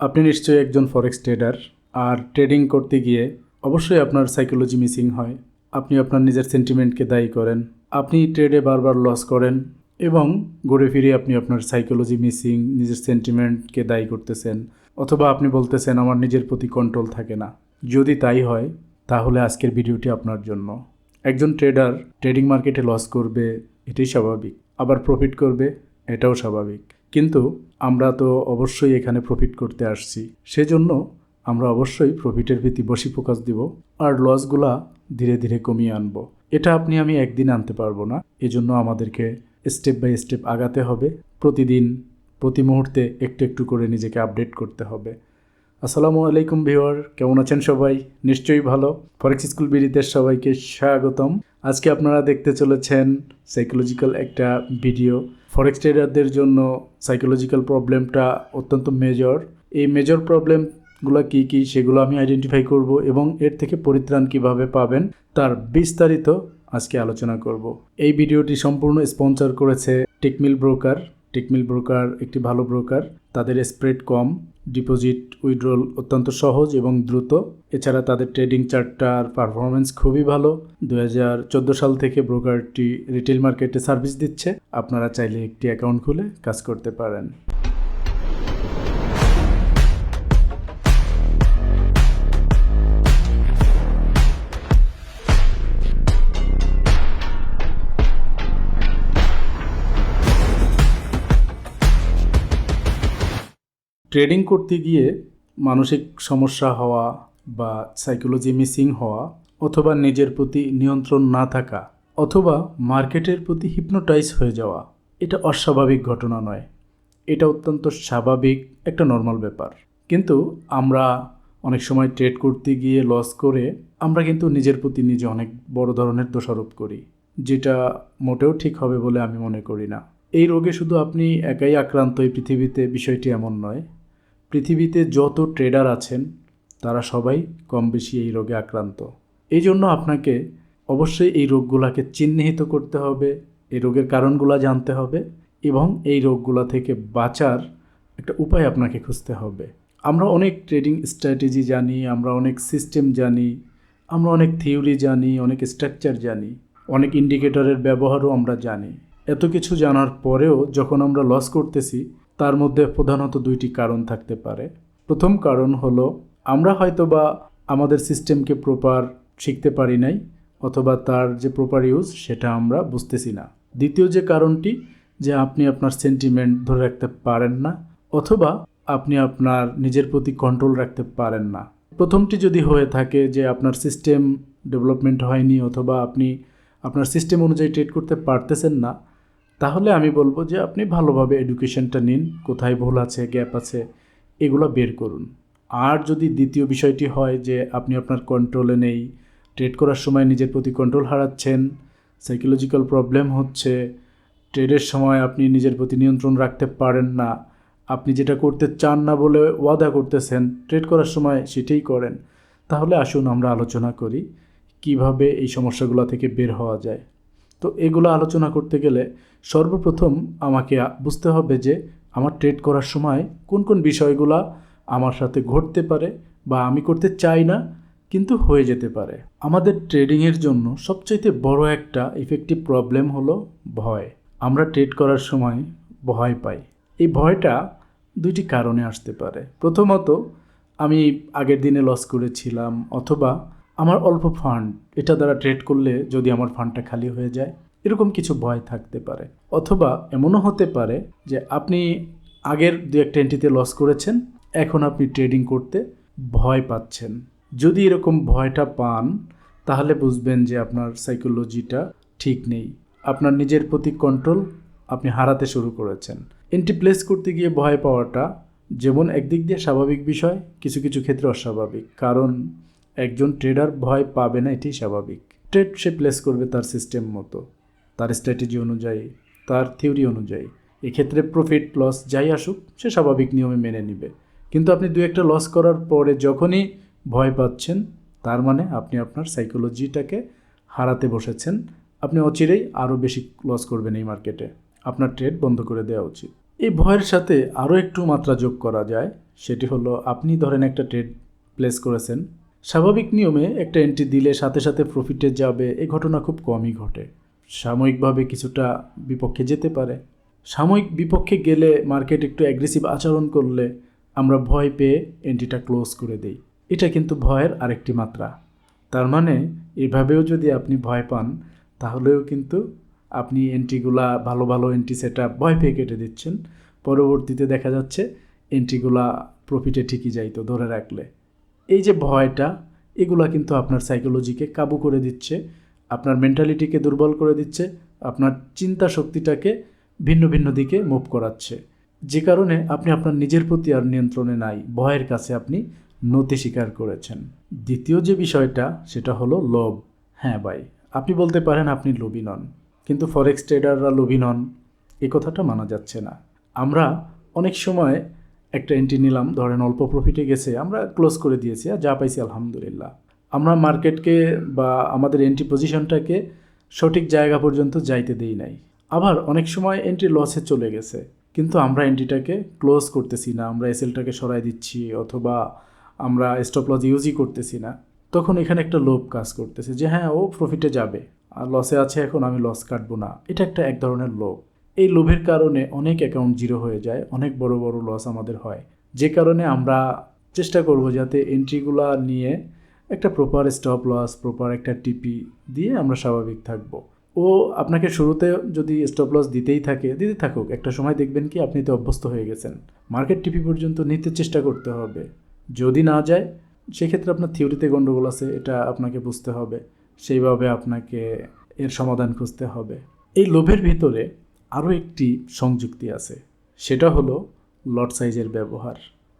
আপনি নিশ্চয়ই একজন ফরেক্স ট্রেডার আর ট্রেডিং করতে গিয়ে অবশ্যই আপনার সাইকোলজি মিসিং হয়। আপনি আপনার নিজের সেন্টিমেন্টকে দায়ী করেন, আপনি ট্রেডে বারবার লস করেন এবং ঘুরে ফিরে আপনি আপনার সাইকোলজি মিসিং নিজের সেন্টিমেন্টকে দায়ী করতেছেন অথবা আপনি বলতেছেন, আমার নিজের প্রতি কন্ট্রোল থাকে না। যদি তাই হয়, তাহলে আজকের ভিডিওটি আপনার জন্য। একজন ট্রেডার ট্রেডিং মার্কেটে লস করবে, এটাই স্বাভাবিক। আবার প্রফিট করবে, এটাও স্বাভাবিক। কিন্তু আমরা তো অবশ্যই এখানে প্রফিট করতে আসছি। সেজন্য আমরা অবশ্যই প্রফিটের ভিত্তি বসি ফোকাস দিব আর লসগুলা ধীরে ধীরে কমিয়ে আনব। এটা আপনি আমি একদিন আনতে পারব না। এজন্য আমাদেরকে স্টেপ বাই স্টেপ আগাতে হবে। প্রতিদিন, প্রতি মুহূর্তে একটু একটু করে নিজেকে আপডেট করতে হবে। আসসালামু আলাইকুম ভিওয়ার কেমন আছেন সবাই? নিশ্চয়ই ভালো। ফরেক্স স্কুল বিডিতে সবাইকে স্বাগতম। আজকে আপনারা দেখতে চলেছেন সাইকোলজিক্যাল একটা ভিডিও ফরেক্স ট্রেডারদের জন্য সাইকোলজিক্যাল প্রবলেমটা অত্যন্ত মেজর এই মেজর প্রবলেমগুলো কী কী সেগুলো আমি আইডেন্টিফাই করব এবং এর থেকে পরিত্রাণ কীভাবে পাবেন তার বিস্তারিত আজকে আলোচনা করব। এই ভিডিওটি সম্পূর্ণ স্পন্সর করেছে টেকমিল ব্রোকার টেকমিল ব্রোকার একটি ভালো ব্রোকার তাদের স্প্রেড কম। ডিপোজিট, উইড্রল অত্যন্ত সহজ এবং দ্রুত। এছাড়া তাদের ট্রেডিং চার্টটার পারফরমেন্স খুবই ভালো। দু হাজার চোদ্দ সাল থেকে ব্রোকারটি রিটেল মার্কেটে সার্ভিস দিচ্ছে। আপনারা চাইলে একটি অ্যাকাউন্ট খুলে কাজ করতে পারেন। ট্রেডিং করতে গিয়ে মানসিক সমস্যা হওয়া বা সাইকোলজি মিসিং হওয়া অথবা নিজের প্রতি নিয়ন্ত্রণ না থাকা অথবা মার্কেটের প্রতি হিপনোটাইজ হয়ে যাওয়া, এটা অস্বাভাবিক ঘটনা নয়। এটা অত্যন্ত স্বাভাবিক একটা নর্মাল ব্যাপার। কিন্তু আমরা অনেক সময় ট্রেড করতে গিয়ে লস করে আমরা কিন্তু নিজের প্রতি নিজে অনেক বড় ধরনের দোষারোপ করি, যেটা মোটেও ঠিক হবে বলে আমি মনে করি না। এই রোগে শুধু আপনি একাই আক্রান্ত এই পৃথিবীতে বিষয়টি এমন নয়। পৃথিবীতে যত ট্রেডার আছেন, তারা সবাই কম বেশি এই রোগে আক্রান্ত। এই জন্য আপনাকে অবশ্যই এই রোগগুলোকে চিহ্নিত করতে হবে, এই রোগের কারণগুলো জানতে হবে এবং এই রোগগুলো থেকে বাঁচার একটা উপায় আপনাকে খুঁজতে হবে। আমরা অনেক ট্রেডিং স্ট্র্যাটেজি জানি, আমরা অনেক সিস্টেম জানি, আমরা অনেক থিওরি জানি, অনেক স্ট্রাকচার জানি, অনেক ইন্ডিকেটরের ব্যবহারও আমরা জানি। এত কিছু জানার পরেও যখন আমরা লস করতেছি তার মধ্যে প্রধানত দুইটি কারণ থাকতে পারে। প্রথম কারণ হলো, আমরা হয়তো বা আমাদের সিস্টেমকে প্রপার শিখতে পারি নাই, অথবা তার যে প্রপার ইউজ, সেটা আমরা বুঝতেছি না। দ্বিতীয় যে কারণটি, যে আপনি আপনার সেন্টিমেন্ট ধরে রাখতে পারেন না, অথবা আপনি আপনার নিজের প্রতি কন্ট্রোল রাখতে পারেন না। প্রথমটি যদি হয়ে থাকে যে আপনার সিস্টেম ডেভেলপমেন্ট হয়নি, অথবা আপনি আপনার সিস্টেম অনুযায়ী ট্রেড করতে পারতেছেন না তাহলে আমি বলব যে আপনি ভালোভাবে এডুকেশনটা নিন, কোথায় ভুল আছে গ্যাপ আছে, এগুলো বের করুন। আর যদি দ্বিতীয় বিষয়টি হয় যে আপনি আপনার কন্ট্রোলে নেই ট্রেড করার সময় নিজের প্রতি কন্ট্রোল হারাচ্ছেন সাইকোলজিক্যাল প্রবলেম হচ্ছে ট্রেডের সময় আপনি নিজের প্রতি নিয়ন্ত্রণ রাখতে পারেন না, আপনি যেটা করতে চান না বলে ওয়াদা করতেছেন ট্রেড করার সময় সেটাই করেন। তাহলে আসুন আমরা আলোচনা করি, কীভাবে এই সমস্যাগুলো থেকে বের হওয়া যায়। তো এগুলো আলোচনা করতে গেলে সর্বপ্রথম আমাকে বুঝতে হবে যে আমার ট্রেড করার সময় কোন কোন বিষয়গুলো আমার সাথে ঘটতে পারে বা আমি করতে চাই না, কিন্তু হয়ে যেতে পারে। আমাদের ট্রেডিংয়ের জন্য সবচাইতে বড় একটা ইফেক্টিভ প্রবলেম হলো ভয়। আমরা ট্রেড করার সময় ভয় পাই। এই ভয়টা দুইটি কারণে আসতে পারে। প্রথমত, আমি আগের দিনে লস করেছিলাম অথবা আমার অল্প ফান্ড এটা দ্বারা ট্রেড করলে যদি আমার ফান্ডটা খালি হয়ে যায় এরকম কিছু ভয় থাকতে পারে। অথবা এমনও হতে পারে যে আপনি আগের দু একটা এন্ট্রিতে লস করেছেন, এখন আপনি ট্রেডিং করতে ভয় পাচ্ছেন। যদি এরকম ভয়টা পান, তাহলে বুঝবেন যে আপনার সাইকোলজিটা ঠিক নেই। আপনার নিজের প্রতি কন্ট্রোল আপনি হারাতে শুরু করেছেন। এন্ট্রি প্লেস করতে গিয়ে ভয় পাওয়াটা যেমন একদিক দিয়ে স্বাভাবিক বিষয়, কিছু কিছু ক্ষেত্রে অস্বাভাবিক। কারণ একজন ট্রেডার ভয় পাবে না এটি স্বাভাবিক। ট্রেড সে প্লেস করবে তার সিস্টেম মতো। তার স্ট্র্যাটেজি অনুযায়ী, তার থিওরি অনুযায়ী। এক্ষেত্রে প্রফিট লস যাই আসুক, সে স্বাভাবিক নিয়মে মেনে নিবে। কিন্তু আপনি দু একটা লস করার পরে যখনই ভয় পাচ্ছেন, তার মানে আপনি আপনার সাইকোলজিটাকে হারাতে বসেছেন, আপনি অচিরেই আরও বেশি লস করবেন এই মার্কেটে আপনার ট্রেড বন্ধ করে দেওয়া উচিত। এই ভয়ের সাথে আরও একটু মাত্রা যোগ করা যায়, সেটি হলো আপনি ধরেন একটা ট্রেড প্লেস করেছেন। স্বাভাবিক নিয়মে একটা এন্ট্রি দিলে সাথে সাথে প্রফিটে যাবে, এই ঘটনা খুব কমই ঘটে। সাময়িকভাবে কিছুটা বিপক্ষে যেতে পারে। সাময়িক বিপক্ষে গেলে মার্কেট একটু অ্যাগ্রেসিভ আচরণ করলে আমরা ভয় পেয়ে এন্ট্রিটা ক্লোজ করে দিই। এটা কিন্তু ভয়ের আরেকটি মাত্রা। তার মানে এভাবেও যদি আপনি ভয় পান, তাহলেও কিন্তু আপনি এন্ট্রিগুলা ভালো ভালো এন্ট্রি সেটা ভয় পেয়ে কেটে দিচ্ছেন। পরবর্তীতে দেখা যাচ্ছে এন্ট্রিগুলা প্রফিটে ঠিকই যাইতো ধরে রাখলে। এই যে ভয়টা, এগুলা কিন্তু আপনার সাইকোলজিকে কাবু করে দিচ্ছে। আপনার মেন্টালিটিকে দুর্বল করে দিচ্ছে, আপনার চিন্তা শক্তিটাকে ভিন্ন ভিন্ন দিকে মুভ করাচ্ছে। যে কারণে আপনি আপনার নিজের প্রতি আর নিয়ন্ত্রণে নাই, ভয়ের কাছে আপনি নতি স্বীকার করেছেন। দ্বিতীয় যে বিষয়টা, সেটা হলো লোভ। হ্যাঁ ভাই, আপনি বলতে পারেন আপনি লোভী নন, কিন্তু ফরেক্স ট্রেডাররা লোভী নন, এ কথাটা মানা যাচ্ছে না। আমরা অনেক সময় একটা এন্ট্রি নিলাম, ধরেন অল্প প্রফিটে গেছে, আমরা ক্লোজ করে দিয়েছি, আর যা পাইছি আলহামদুলিল্লাহ। আমরা মার্কেটকে বা আমাদের এন্ট্রি পজিশনটাকে সঠিক জায়গা পর্যন্ত যাইতে দেই নাই। আবার অনেক সময় এন্ট্রি লসে চলে গেছে, কিন্তু আমরা এন্ট্রিটাকে ক্লোজ করতেছি না, আমরা এসএলটাকে সরাই দিচ্ছি অথবা আমরা স্টপ লস ইউজই করতেছি না। তখন এখানে একটা লোভ কাজ করতেছে যে হ্যাঁ ও প্রফিটে যাবে, আর লসে আছে এখন, আমি লস কাটবো না। এটা একটা এক ধরনের লোভ। এই লোভের কারণে অনেক অ্যাকাউন্ট জিরো হয়ে যায়, অনেক বড় বড় লস আমাদের হয়। যে কারণে আমরা চেষ্টা করব যাতে এন্ট্রিগুলা নিয়ে একটা প্রপার স্টপ লস প্রপার একটা টিপি দিয়ে আমরা স্বাভাবিক থাকব। ও আপনাকে শুরুতে যদি স্টপ লস দিতেই থাকে, দিতে থাকুক, একটা সময় দেখবেন কি আপনি তো অভ্যস্ত হয়ে গেছেন। মার্কেট টিপি পর্যন্ত নিতে চেষ্টা করতে হবে। যদি না যায়, সেক্ষেত্রে আপনার থিওরিতে গণ্ডগোল আছে, এটা আপনাকে বুঝতে হবে। সেইভাবে আপনাকে এর সমাধান খুঁজতে হবে। এই লোভের ভিতরে আরও একটি সংযুক্তি আছে, সেটা হলো লট সাইজের ব্যবহার।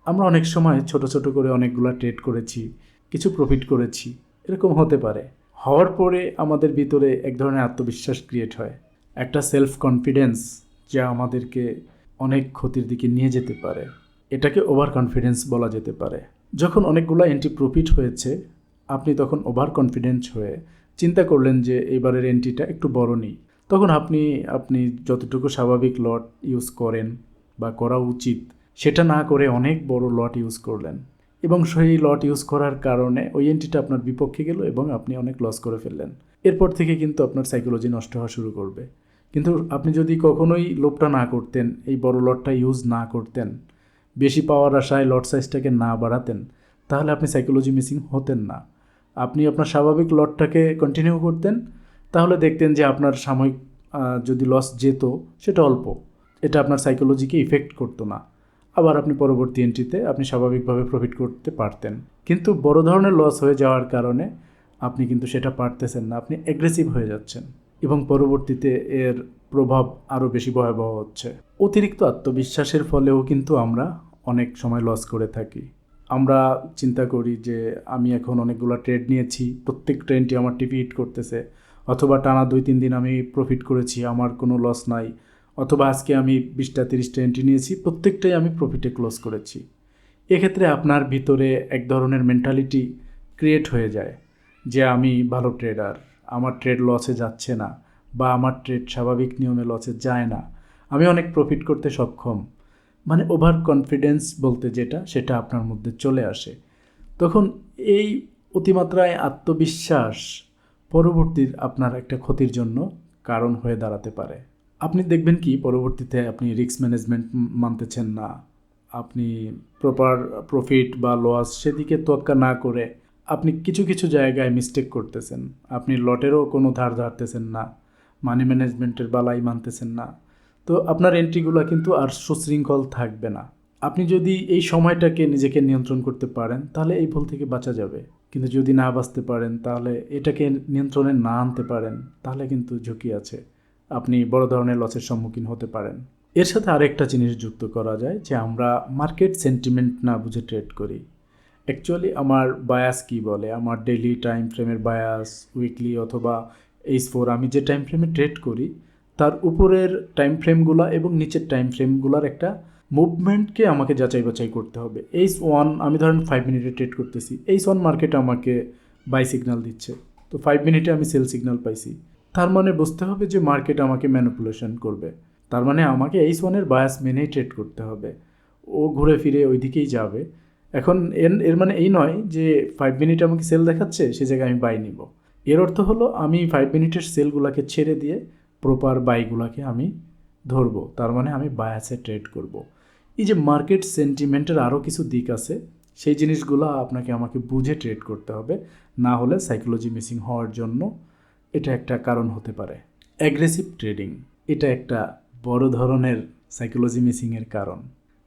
আমরা অনেক সময় ছোট ছোট করে অনেকগুলো ট্রেড করেছি। কিছু প্রফিট করেছি। এরকম হতে পারে। হওয়ার পরে আমাদের ভিতরে এক ধরনের আত্মবিশ্বাস ক্রিয়েট হয়। একটা সেলফ কনফিডেন্স যা আমাদেরকে অনেক ক্ষতির দিকে নিয়ে যেতে পারে। এটাকে ওভার কনফিডেন্স বলা যেতে পারে। যখন অনেকগুলো এন্ট্রি প্রফিট হয়েছে, আপনি তখন ওভার কনফিডেন্স হয়ে চিন্তা করলেন যে এবারের এন্ট্রিটা একটু বড় নেই। তখন আপনি আপনি যতটুকু স্বাভাবিক লট ইউজ করেন বা করা উচিত, সেটা না করে অনেক বড় লট ইউজ করলেন। এবং সেই লট ইউজ করার কারণে ওই এন্ট্রিটা আপনার বিপক্ষে গেল এবং আপনি অনেক লস করে ফেললেন। এরপর থেকে কিন্তু আপনার সাইকোলজি নষ্ট হওয়া শুরু করবে। কিন্তু আপনি যদি কখনোই লোভটা না করতেন, এই বড় লটটা ইউজ না করতেন, বেশি পাওয়ার আশায় লট সাইজটাকে না বাড়াতেন, তাহলে আপনি সাইকোলজি মিসিং হতেন না। আপনি আপনার স্বাভাবিক লটটাকে কন্টিনিউ করতেন, তাহলে দেখতেন যে আপনার সাময়িক যদি লস যেত, সেটা অল্প। এটা আপনার সাইকোলজিকে ইফেক্ট করতো না। আবার আপনি পরবর্তী এন্ট্রিতে আপনি স্বাভাবিকভাবে প্রফিট করতে পারতেন। কিন্তু বড় ধরনের লস হয়ে যাওয়ার কারণে আপনি কিন্তু সেটা পারতেছেন না, আপনি অ্যাগ্রেসিভ হয়ে যাচ্ছেন এবং পরবর্তীতে এর প্রভাব আরও বেশি ভয়াবহ হচ্ছে। অতিরিক্ত আত্মবিশ্বাসের ফলেও কিন্তু আমরা অনেক সময় লস করে থাকি। আমরা চিন্তা করি যে আমি এখন অনেকগুলো ট্রেড নিয়েছি প্রত্যেক ট্রেনটি আমার টিপি হিট করতেছে, অথবা টানা দুই তিন দিন আমি প্রফিট করেছি, আমার কোনো লস নাই। অথবা আজকে আমি বিশটা, তিরিশটা এন্ট্রি নিয়েছি, প্রত্যেকটাই আমি প্রফিটে ক্লোজ করেছি। এক্ষেত্রে আপনার ভিতরে এক ধরনের মেন্টালিটি ক্রিয়েট হয়ে যায় যে আমি ভালো ট্রেডার আমার ট্রেড লসে যাচ্ছে না বা আমার ট্রেড স্বাভাবিক নিয়মে লসে যায় না। আমি অনেক প্রফিট করতে সক্ষম। মানে ওভার কনফিডেন্স বলতে যেটা, সেটা আপনার মধ্যে চলে আসে। তখন এই অতিমাত্রায় আত্মবিশ্বাস পরবর্তীর আপনার একটা ক্ষতির জন্য কারণ হয়ে দাঁড়াতে পারে। আপনি দেখবেন কি, পরবর্তীতে আপনি রিস্ক ম্যানেজমেন্ট মানতেছেন না। আপনি প্রপার প্রফিট বা লস সেদিকে তোয়াক্কা না করে আপনি কিছু কিছু জায়গায় মিস্টেক করতেছেন। আপনি লটেরও কোনো ধার ধারতেছেন না মানি ম্যানেজমেন্টের বালাই মানতেছেন না। তো আপনার এন্ট্রিগুলো কিন্তু আর সুশৃঙ্খল থাকবে না। আপনি যদি এই সময়টাকে নিজেকে নিয়ন্ত্রণ করতে পারেন, তাহলে এই ভুল থেকে বাঁচা যাবে। কিন্তু যদি না বাঁচতে পারেন, তাহলে এটাকে নিয়ন্ত্রণে না আনতে পারেন, তাহলে কিন্তু ঝুঁকি আছে। আপনি বড় ধরনের লসের সম্মুখীন হতে পারেন। এর সাথে আরেকটা জিনিস যুক্ত করা যায় যে আমরা মার্কেট সেন্টিমেন্ট না বুঝে ট্রেড করি। অ্যাকচুয়ালি আমার বায়াস কি বলে? আমার ডেলি টাইম ফ্রেমের বায়াস উইকলি অথবা এইচ ফোর আমি যে টাইম ফ্রেমে ট্রেড করি, তার উপরের টাইম ফ্রেমগুলো এবং নিচের টাইম ফ্রেমগুলোর একটা মুভমেন্টকে আমাকে যাচাই বাছাই করতে হবে। এইচ ওয়ান আমি ধরেন ফাইভ মিনিটে ট্রেড করতেছি। এইচ ওয়ান মার্কেট আমাকে বাই সিগন্যাল দিচ্ছে। তো ফাইভ মিনিটে আমি সেল সিগনাল পাইছি। তার মানে বুঝতে হবে যে মার্কেট আমাকে ম্যানিপুলেশন করবে। তার মানে আমাকে এইচ ওয়ানের বায়াস মেনেই ট্রেড করতে হবে। ও ঘুরে ফিরে ওই দিকেই যাবে। এখন এর এর মানে এই নয় যে ফাইভ মিনিট আমাকে সেল দেখাচ্ছে, সে জায়গায় আমি বাই নিব। এর অর্থ হলো আমি ফাইভ মিনিটের সেলগুলোকে ছেড়ে দিয়ে প্রপার বাইগুলোকে আমি ধরবো। তার মানে আমি বায়াসে ট্রেড করব। এই যে মার্কেট সেন্টিমেন্টের আরও কিছু দিক আছে, সেই জিনিসগুলো আপনাকে আমাকে বুঝে ট্রেড করতে হবে। না হলে সাইকোলজি মিসিং হওয়ার জন্য এটা একটা কারণ হতে পারে। অ্যাগ্রেসিভ ট্রেডিং এটা একটা বড় ধরনের সাইকোলজি মিসিংয়ের কারণ।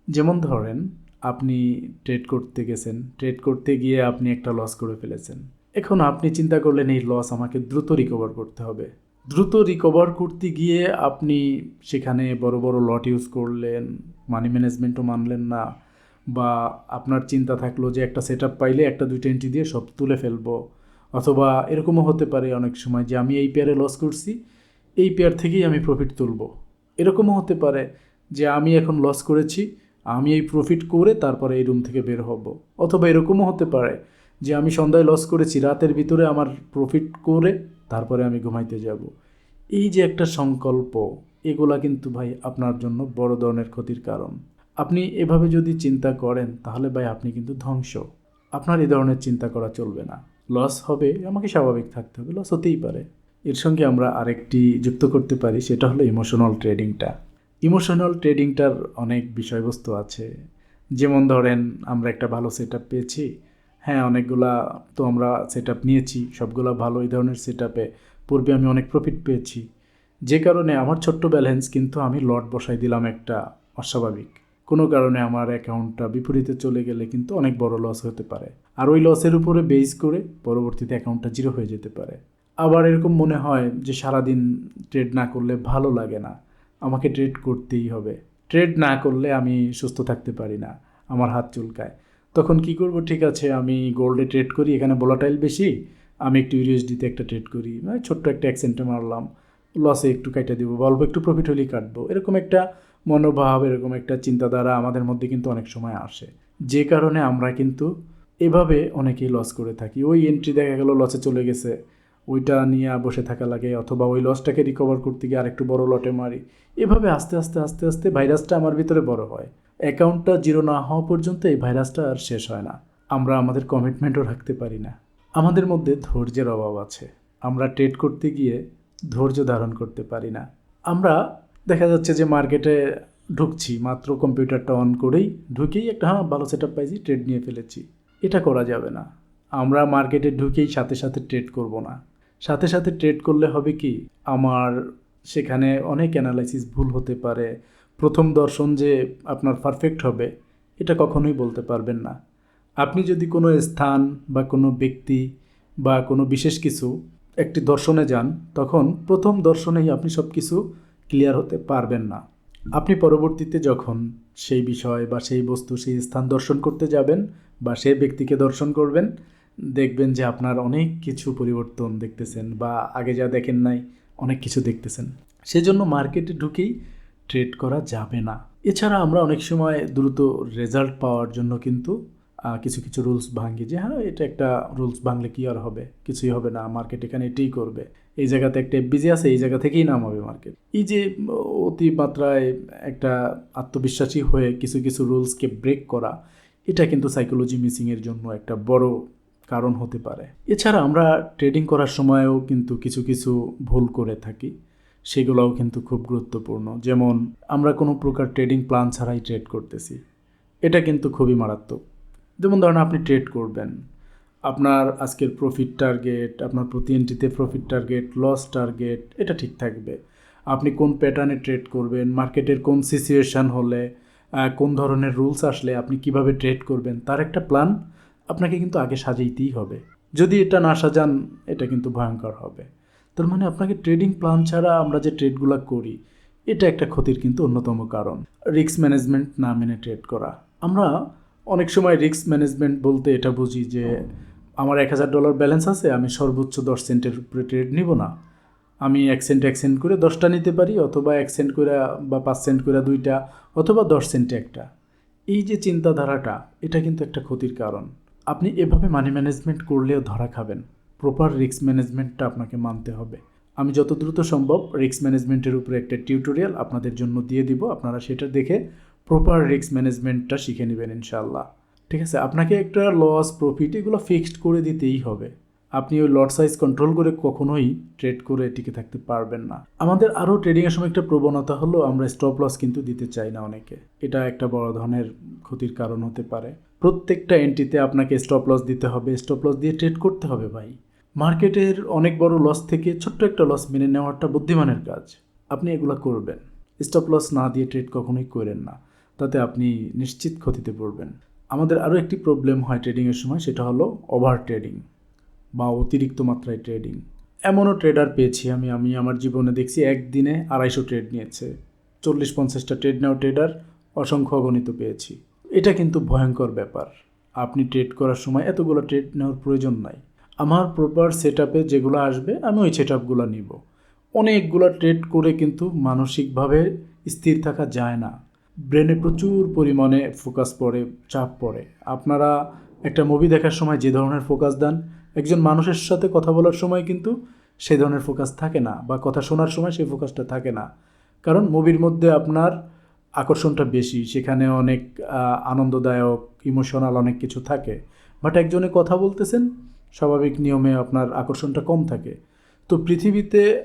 যেমন ধরেন, আপনি ট্রেড করতে গেছেন ট্রেড করতে গিয়ে আপনি একটা লস করে ফেলেছেন। এখন আপনি চিন্তা করলেন, এই লস আমাকে দ্রুত রিকভার করতে হবে। দ্রুত রিকভার করতে গিয়ে আপনি সেখানে বড় বড় লট ইউজ করলেন মানি ম্যানেজমেন্টও মানলেন না, বা আপনার চিন্তা থাকল যে একটা সেট পাইলে একটা দুইটা এন্ট্রি দিয়ে সব তুলে ফেলব। অথবা এরকমও হতে পারে অনেক সময় যে আমি এই পেয়ারে লস করছি, এই পেয়ার থেকেই আমি প্রফিট তুলব। এরকমও হতে পারে যে আমি এখন লস করেছি, আমি এই প্রফিট করে তারপরে এই রুম থেকে বের হব। অথবা এরকমও হতে পারে যে আমি সন্ধ্যায় লস করেছি, রাতের ভিতরে আমার প্রফিট করে তারপরে আমি ঘুমাইতে যাব। এই যে একটা সংকল্প, এগুলা কিন্তু ভাই আপনার জন্য বড় ধরনের ক্ষতির কারণ। আপনি এভাবে যদি চিন্তা করেন, তাহলে ভাই আপনি কিন্তু ধ্বংস। আপনার এই ধরনের চিন্তা করা চলবে না। লস হবে, আমাকে স্বাভাবিক থাকতে হবে লস হতেই পারে। এর সঙ্গে আমরা আরেকটি যুক্ত করতে পারি, সেটা হলো ইমোশনাল ট্রেডিংটা ইমোশনাল ট্রেডিংটার অনেক বিষয়বস্তু আছে। যেমন ধরেন, আমরা একটা ভালো সেট পেয়েছি হ্যাঁ অনেকগুলা তো আমরা সেট নিয়েছি, সবগুলা ভালো এই ধরনের সেট পূর্বে আমি অনেক প্রফিট পেয়েছি। যে কারণে আমার ছোট্ট ব্যালেন্স কিন্তু আমি লট বসাই দিলাম একটা অস্বাভাবিক। কোনো কারণে আমার অ্যাকাউন্টটা বিপরীতে চলে গেলে কিন্তু অনেক বড় লস হতে পারে। আর ওই লসের উপরে বেস করে পরবর্তীতে অ্যাকাউন্টটা জিরো হয়ে যেতে পারে। আবার এরকম মনে হয় যে সারাদিন ট্রেড না করলে ভালো লাগে না। আমাকে ট্রেড করতেই হবে। ট্রেড না করলে আমি সুস্থ থাকতে পারি না। আমার হাত চুলকায়। তখন কি করব? ঠিক আছে, আমি গোল্ডে ট্রেড করি। এখানে ভোলাটাইল বেশি। আমি একটু ইউএসডিতে একটা ট্রেড করি। মানে ছোট্ট একটা অ্যাক্সেন্টে মারলাম। লসে একটু কাটা দেবো অল্প একটু প্রফিট হলেই কাটবো। এরকম একটা মনোভাব, এরকম একটা চিন্তাধারা আমাদের মধ্যে কিন্তু অনেক সময় আসে। যে কারণে আমরা কিন্তু এভাবে অনেকেই লস করে থাকি। ওই এন্ট্রি দেখা গেল লসে চলে গেছে। ওইটা নিয়ে বসে থাকা লাগে, অথবা ওই লসটাকে রিকভার করতে গিয়ে আরেকটু বড় লটে মারি। এভাবে আস্তে আস্তে আস্তে আস্তে ভাইরাসটা আমার ভিতরে বড় হয়। অ্যাকাউন্টটা জিরো না হওয়া পর্যন্ত এই ভাইরাসটা আর শেষ হয় না। আমরা আমাদের কমিটমেন্টও রাখতে পারি না। আমাদের মধ্যে ধৈর্যের অভাব আছে। আমরা ট্রেড করতে গিয়ে ধৈর্য ধারণ করতে পারি না। আমরা দেখা যাচ্ছে যে মার্কেটে ঢুকছি, মাত্র কম্পিউটারটা অন করেই ঢুকেই একটা হ্যাঁ ভালো সেট আপ পাইছি ট্রেড নিয়ে ফেলেছি। এটা করা যাবে না। আমরা মার্কেটে ঢুকেই সাথে সাথে ট্রেড করব না। সাথে সাথে ট্রেড করলে হবে কি, আমার সেখানে অনেক অ্যানালাইসিস ভুল হতে পারে। প্রথম দর্শন যে আপনার পারফেক্ট হবে, এটা কখনোই বলতে পারবেন না। আপনি যদি কোনো স্থান বা কোনো ব্যক্তি বা কোনো বিশেষ কিছু একটি দর্শনে যান, তখন প্রথম দর্শনেই আপনি সব কিছু ক্লিয়ার হতে পারবেন না। আপনি পরবর্তীতে যখন সেই বিষয় বা সেই বস্তু, সেই স্থান দর্শন করতে যাবেন বা সেই ব্যক্তিকে দর্শন করবেন, দেখবেন যে আপনার অনেক কিছু পরিবর্তন দেখতেছেন বা আগে যা দেখেন নাই, অনেক কিছু দেখতেছেন। সেজন্য মার্কেটে ঢুকেই ট্রেড করা যাবে না। এছাড়া আমরা অনেক সময় দ্রুত রেজাল্ট পাওয়ার জন্য কিন্তু কিছু কিছু রুলস ভাঙি যে হ্যাঁ এটা একটা রুলস ভাঙলে কি আর হবে? কিছুই হবে না মার্কেট এখানে এটাই করবে। এই জায়গাতে একটা বিজি আছে, এই জায়গা থেকেই নামাবে মার্কেট এই যে অতিমাত্রায় একটা আত্মবিশ্বাসী হয়ে কিছু কিছু রুলসকে ব্রেক করা, এটা কিন্তু সাইকোলজি মিসিংয়ের জন্য একটা বড় কারণ হতে পারে। এছাড়া আমরা ট্রেডিং করার সময়ও কিন্তু কিছু কিছু ভুল করে থাকি, সেগুলোও কিন্তু খুব গুরুত্বপূর্ণ। যেমন, আমরা কোনো প্রকার ট্রেডিং প্ল্যান ছাড়াই ট্রেড করতেছি, এটা কিন্তু খুবই মারাত্মক। যেমন ধরেন আপনি ট্রেড করবেন, আপনার আজকের প্রফিট টার্গেট আপনার প্রতি এন্ট্রিতে প্রফিট টার্গেট লস টার্গেট এটা ঠিক থাকবে। আপনি কোন প্যাটার্নে ট্রেড করবেন মার্কেটের কোন সিচুয়েশান হলে কোন ধরনের রুলস আসলে আপনি কীভাবে ট্রেড করবেন, তার একটা প্ল্যান আপনাকে কিন্তু আগে সাজাইতেই হবে। যদি এটা না সাজান, এটা কিন্তু ভয়ঙ্কর হবে। তার মানে আপনাকে ট্রেডিং প্ল্যান ছাড়া আমরা যে ট্রেডগুলো করি, এটা একটা ক্ষতির কিন্তু অন্যতম কারণ। রিস্ক ম্যানেজমেন্ট না মেনে ট্রেড করা। আমরা অনেক সময় রিস্ক ম্যানেজমেন্ট বলতে এটা বুঝি যে আমার এক হাজার ডলার ব্যালেন্স আছে আমি সর্বোচ্চ দশ সেন্টের উপরে ট্রেড নিব না। আমি এক সেন্ট এক সেন্ট করে দশটা নিতে পারি অথবা এক সেন্ট করে বা পাঁচ সেন্ট করে দুইটা অথবা দশ সেন্টে একটা। এই যে চিন্তাধারাটা এটা কিন্তু একটা ক্ষতির কারণ। আপনি এভাবে মানি ম্যানেজমেন্ট করলেও ধরা খাবেন। প্রপার রিস্ক ম্যানেজমেন্টটা আপনাকে মানতে হবে। আমি যত দ্রুত সম্ভব রিস্ক ম্যানেজমেন্টের উপরে একটা টিউটোরিয়াল আপনাদের জন্য দিয়ে দিব। আপনারা সেটা দেখে প্রপার রিস্ক ম্যানেজমেন্টটা শিখে নেবেন ইনশাল্লাহ ঠিক আছে? আপনাকে একটা লস প্রফিট এগুলো ফিক্সড করে দিতেই হবে। আপনি ওই লট সাইজ কন্ট্রোল করে কখনোই ট্রেড করে টিকে থাকতে পারবেন না। আমাদের আরও ট্রেডিংয়ের সময় একটা প্রবণতা হলো, আমরা স্টপ লস কিন্তু দিতে চাই না অনেকে। এটা একটা বড় ধরনের ক্ষতির কারণ হতে পারে। প্রত্যেকটা এন্ট্রিতে আপনাকে স্টপ লস দিতে হবে স্টপ লস দিয়ে ট্রেড করতে হবে ভাই। মার্কেটের অনেক বড় লস থেকে ছোট্ট একটা লস মেনে নেওয়াটা বুদ্ধিমানের কাজ। আপনি এগুলো করবেন। স্টপ লস না দিয়ে ট্রেড কখনোই করেন না। তাতে আপনি নিশ্চিত ক্ষতিতে পড়বেন। আমাদের আরও একটি প্রবলেম হয় ট্রেডিংয়ের সময়, সেটা হলো ওভার ট্রেডিং বা অতিরিক্ত মাত্রায় ট্রেডিং এমনও ট্রেডার পেয়েছি আমি আমি আমার জীবনে দেখছি একদিনে আড়াইশো ট্রেড নিয়েছে। চল্লিশ, পঞ্চাশটা ট্রেড নেওয়া ট্রেডার অসংখ্য অগণিত পেয়েছি। এটা কিন্তু ভয়ঙ্কর ব্যাপার। আপনি ট্রেড করার সময় এতগুলো ট্রেড নেওয়ার প্রয়োজন নাই। আমার প্রপার সেট আপে যেগুলো আসবে, আমি ওই সেট আপগুলো নিব। অনেকগুলো ট্রেড করে কিন্তু মানসিকভাবে স্থির থাকা যায় না। ব্রেনে প্রচুর পরিমাণে ফোকাস পড়ে, চাপ পড়ে। আপনারা একটা মুভি দেখার সময় যে ধরনের ফোকাস দেন, একজন মানুষের সাথে কথা বলার সময় কিন্তু সেই ধরনের ফোকাস থাকে না বা কথা শোনার সময় সেই ফোকাসটা থাকে না। কারণ মুভির মধ্যে আপনার আকর্ষণটা বেশি, সেখানে অনেক আনন্দদায়ক ইমোশনাল অনেক কিছু থাকে। বাট একজনে কথা বলতেছেন, স্বাভাবিক নিয়মে আপনার আকর্ষণটা কম থাকে। তো পৃথিবীতে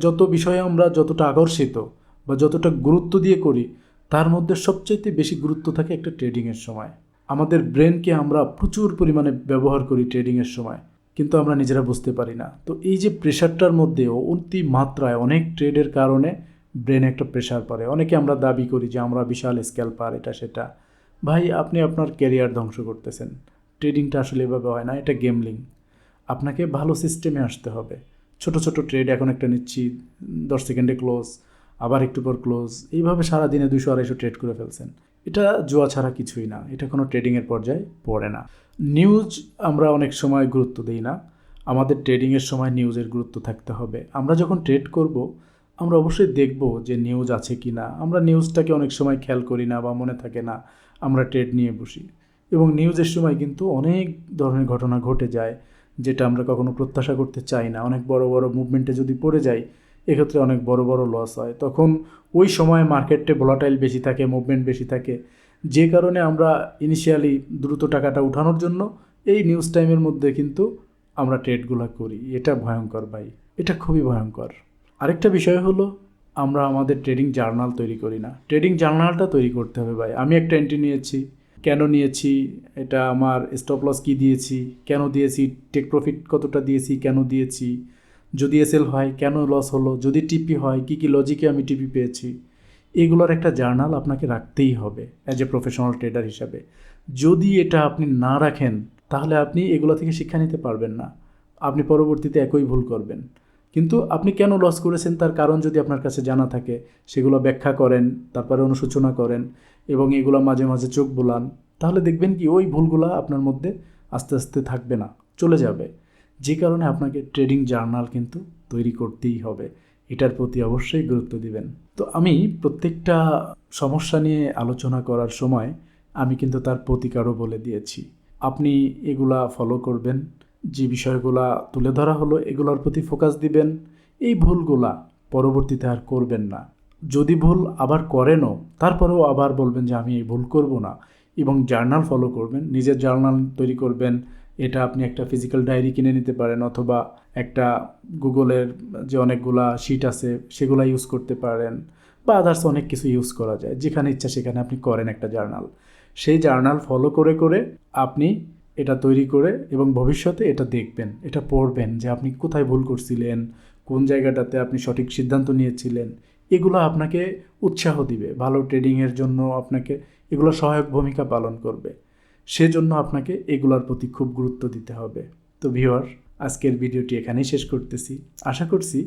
যত বিষয়ে আমরা যতটা আকর্ষিত বা যতটা গুরুত্ব দিয়ে করি তার মধ্যে সবচাইতে বেশি গুরুত্ব থাকে একটা ট্রেডিংয়ের সময়। আমাদের ব্রেনকে আমরা প্রচুর পরিমাণে ব্যবহার করি ট্রেডিংয়ের সময়, কিন্তু আমরা নিজেরা বুঝতে পারি না। তো এই যে প্রেশারটার মধ্যে অতি মাত্রায় অনেক ট্রেডের কারণে ব্রেনে একটা প্রেশার পড়ে। অনেকে আমরা দাবি করি যে আমরা বিশাল স্কেল স্ক্যালপার এটা সেটা। ভাই, আপনি আপনার ক্যারিয়ার ধ্বংস করতেছেন। ট্রেডিংটা আসলে এভাবে হয় না, এটা গেমলিং আপনাকে ভালো সিস্টেমে আসতে হবে। ছোট ছোট ট্রেড এখন একটা নিচ্ছি, দশ সেকেন্ডে ক্লোজ আবার একটু পর ক্লোজ এইভাবে সারা দিনে দুশো আড়াইশো ট্রেড করে ফেলছেন। এটা জুয়া ছাড়া কিছুই না। এটা কোনো ট্রেডিংয়ের পর্যায়ে পড়ে না। নিউজ আমরা অনেক সময় গুরুত্ব দিই না। আমাদের ট্রেডিংয়ের সময় নিউজের গুরুত্ব থাকতে হবে। আমরা যখন ট্রেড করব, আমরা অবশ্যই দেখব যে নিউজ আছে কি না। আমরা নিউজটাকে অনেক সময় খেয়াল করি না বা মনে থাকে না, আমরা ট্রেড নিয়ে বসি। এবং নিউজের সময় কিন্তু অনেক ধরনের ঘটনা ঘটে যায়, যেটা আমরা কখনো প্রত্যাশা করতে চাই না। অনেক বড় বড় মুভমেন্টে যদি পড়ে যাই এক্ষেত্রে অনেক বড় বড় লস হয়। তখন ওই সময় মার্কেটে ভোলাটাইল বেশি থাকে মুভমেন্ট বেশি থাকে। যে কারণে আমরা ইনিশিয়ালি দ্রুত টাকাটা উঠানোর জন্য এই নিউজ টাইমের মধ্যে কিন্তু আমরা ট্রেডগুলো করি। এটা ভয়ঙ্কর ভাই। এটা খুবই ভয়ঙ্কর। আরেকটা বিষয় হলো, আমরা আমাদের ট্রেডিং জার্নাল তৈরি করি না। ট্রেডিং জার্নালটা তৈরি করতে হবে ভাই। আমি একটা এন্ট্রি নিয়েছি। কেন নিয়েছি? এটা আমার স্টপ লস কী দিয়েছি? কেন দিয়েছি? টেক প্রফিট কতটা দিয়েছি? কেন দিয়েছি? যদি এসএল হয়, কেন লস হলো, যদি টিপি হয়, কী কী লজিকে আমি টিপি পেয়েছি, এগুলোর একটা জার্নাল আপনাকে রাখতেই হবে অ্যাজ এ প্রফেশনাল ট্রেডার হিসাবে। যদি এটা আপনি না রাখেন, তাহলে আপনি এগুলো থেকে শিক্ষা নিতে পারবেন না। আপনি পরবর্তীতে একই ভুল করবেন। কিন্তু আপনি কেন লস করেছেন, তার কারণ যদি আপনার কাছে জানা থাকে, সেগুলো ব্যাখ্যা করেন, তারপরে অনুশোচনা করেন এবং এগুলো মাঝে মাঝে চোখ বোলান, তাহলে দেখবেন কি ওই ভুলগুলো আপনার মধ্যে আস্তে আস্তে থাকবে না, চলে যাবে। যে কারণে আপনাকে ট্রেডিং জার্নাল কিন্তু তৈরি করতেই হবে, এটার প্রতি অবশ্যই গুরুত্ব দিবেন। তো আমি প্রত্যেকটা সমস্যা নিয়ে আলোচনা করার সময় আমি কিন্তু তার প্রতিকারও বলে দিয়েছি। আপনি এগুলা ফলো করবেন, যে বিষয়গুলা তুলে ধরা হলো এগুলোর প্রতি ফোকাস দিবেন, এই ভুলগুলা পরবর্তীতে আর করবেন না। যদি ভুল আবার করেনও, তারপরেও আবার বলবেন যে আমি এই ভুল করব না এবং জার্নাল ফলো করবেন, নিজের জার্নাল তৈরি করবেন এটা আপনি একটা ফিজিক্যাল ডায়েরি কিনে নিতে পারেন অথবা একটা গুগলের যে অনেকগুলা শিট আছে, সেগুলো ইউজ করতে পারেন বা আদার্স অনেক কিছু ইউজ করা যায়। যেখানে ইচ্ছা সেখানে আপনি করেন একটা জার্নাল সেই জার্নাল ফলো করে করে আপনি এটা তৈরি করে এবং ভবিষ্যতে এটা দেখবেন, এটা পড়বেন যে আপনি কোথায় ভুল করছিলেন, কোন জায়গাটাতে আপনি সঠিক সিদ্ধান্ত নিয়েছিলেন, এগুলো আপনাকে উৎসাহ দিবে। ভালো ট্রেডিংয়ের জন্য আপনাকে এগুলো সহায়ক ভূমিকা পালন করবে। সেজন্য আপনাকে এগুলোর প্রতি খুব গুরুত্ব দিতে হবে। তো ভিওয়ার আজকের ভিডিওটি এখানেই শেষ করতেছি। আশা করছি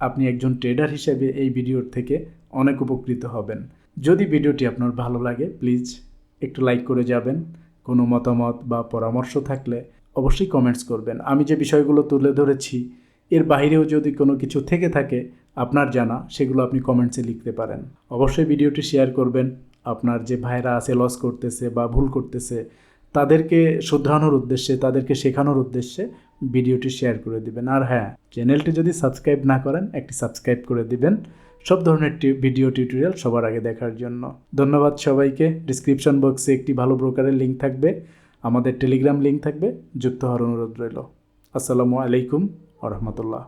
আপনি একজন ট্রেডার হিসেবে এই ভিডিওর থেকে অনেক উপকৃত হবেন। যদি ভিডিওটি আপনার ভালো লাগে, প্লিজ একটু লাইক করে যাবেন। কোনো মতামত বা পরামর্শ থাকলে অবশ্যই কমেন্টস করবেন। আমি যে বিষয়গুলো তুলে ধরেছি, এর বাইরেও যদি কোনো কিছু থেকে থাকে, আপনার জানা, সেগুলো আপনি কমেন্টসে লিখতে পারেন। অবশ্যই ভিডিওটি শেয়ার করবেন। আপনার যে ভাইরা আছে, লস করতেছে বা ভুল করতেছে তাদেরকে শুধরানোর উদ্দেশ্যে, তাদেরকে শেখানোর উদ্দেশ্যে ভিডিওটি শেয়ার করে দিবেন। আর হ্যাঁ চ্যানেলটি যদি সাবস্ক্রাইব না করেন, একটি সাবস্ক্রাইব করে দিবেন। সব ধরনের ভিডিও টিউটোরিয়াল সবার আগে দেখার জন্য। ধন্যবাদ সবাইকে। ডিসক্রিপশন বক্সে একটি ভালো ব্রোকারের লিঙ্ক থাকবে। আমাদের টেলিগ্রাম লিঙ্ক থাকবে। যুক্ত হওয়ার অনুরোধ রইল। আসসালামু আলাইকুম আ রহমতুল্লাহ।